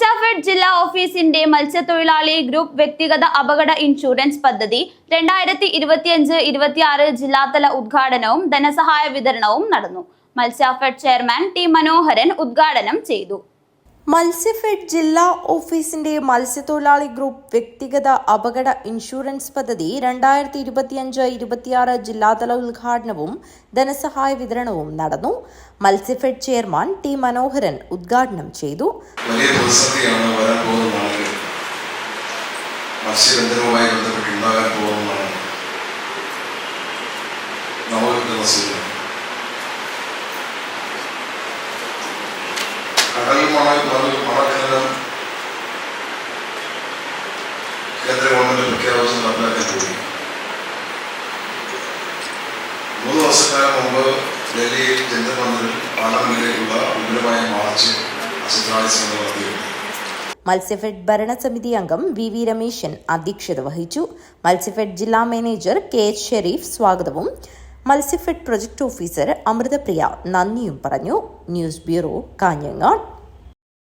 മത്സ്യഫെഡ് ജില്ലാ ഓഫീസിന്റെ മത്സ്യത്തൊഴിലാളി ഗ്രൂപ്പ് വ്യക്തിഗത അപകട ഇൻഷുറൻസ് പദ്ധതി രണ്ടായിരത്തി ഇരുപത്തിയഞ്ച് ഇരുപത്തിയാറ് ജില്ലാതല ഉദ്ഘാടനവും ധനസഹായ വിതരണവും നടന്നു. മത്സ്യഫെഡ് ചെയർമാൻ ടി മനോഹരൻ ഉദ്ഘാടനം ചെയ്തു. മത്സ്യഫെഡ് ജില്ലാ ഓഫീസിന്റെ മത്സ്യത്തൊഴിലാളി ഗ്രൂപ്പ് വ്യക്തിഗത അപകട ഇൻഷുറൻസ് പദ്ധതി രണ്ടായിരത്തി ഇരുപത്തിയഞ്ച് ഇരുപത്തിയാറ് ജില്ലാതല ഉദ്ഘാടനവും ധനസഹായ വിതരണവും നടന്നു. മത്സ്യഫെഡ് ചെയർമാൻ ടി മനോഹരൻ ഉദ്ഘാടനം ചെയ്തു. കടൽ പ്രതിസന്ധിയാണ് കേന്ദ്ര ഗവൺമെന്റ് പ്രഖ്യാപിച്ച് നടപ്പിലാക്കാൻ കൂടി മൂന്ന് വർഷക്കാലം മുമ്പ് ഡൽഹിയിൽ ജന്തർ മന്ദിറിൽ പാർലമെന്റിലേക്കുള്ള വിപുലമായ മാർച്ച് അസിത്രാളി സംഘം നടത്തിയിരുന്നു. മത്സ്യഫെഡ് ഭരണസമിതി അംഗം വി വി രമേശൻ അധ്യക്ഷത വഹിച്ചു. മത്സ്യഫെഡ് ജില്ലാ മാനേജർ കെ എച്ച് ഷെരീഫ് സ്വാഗതവും. മത്സ്യഫെഡ് പ്രൊജക്ട് ഓഫീസർ അമൃതപ്രിയ നന്ദിയും പറഞ്ഞു. News bureau Kanhangad.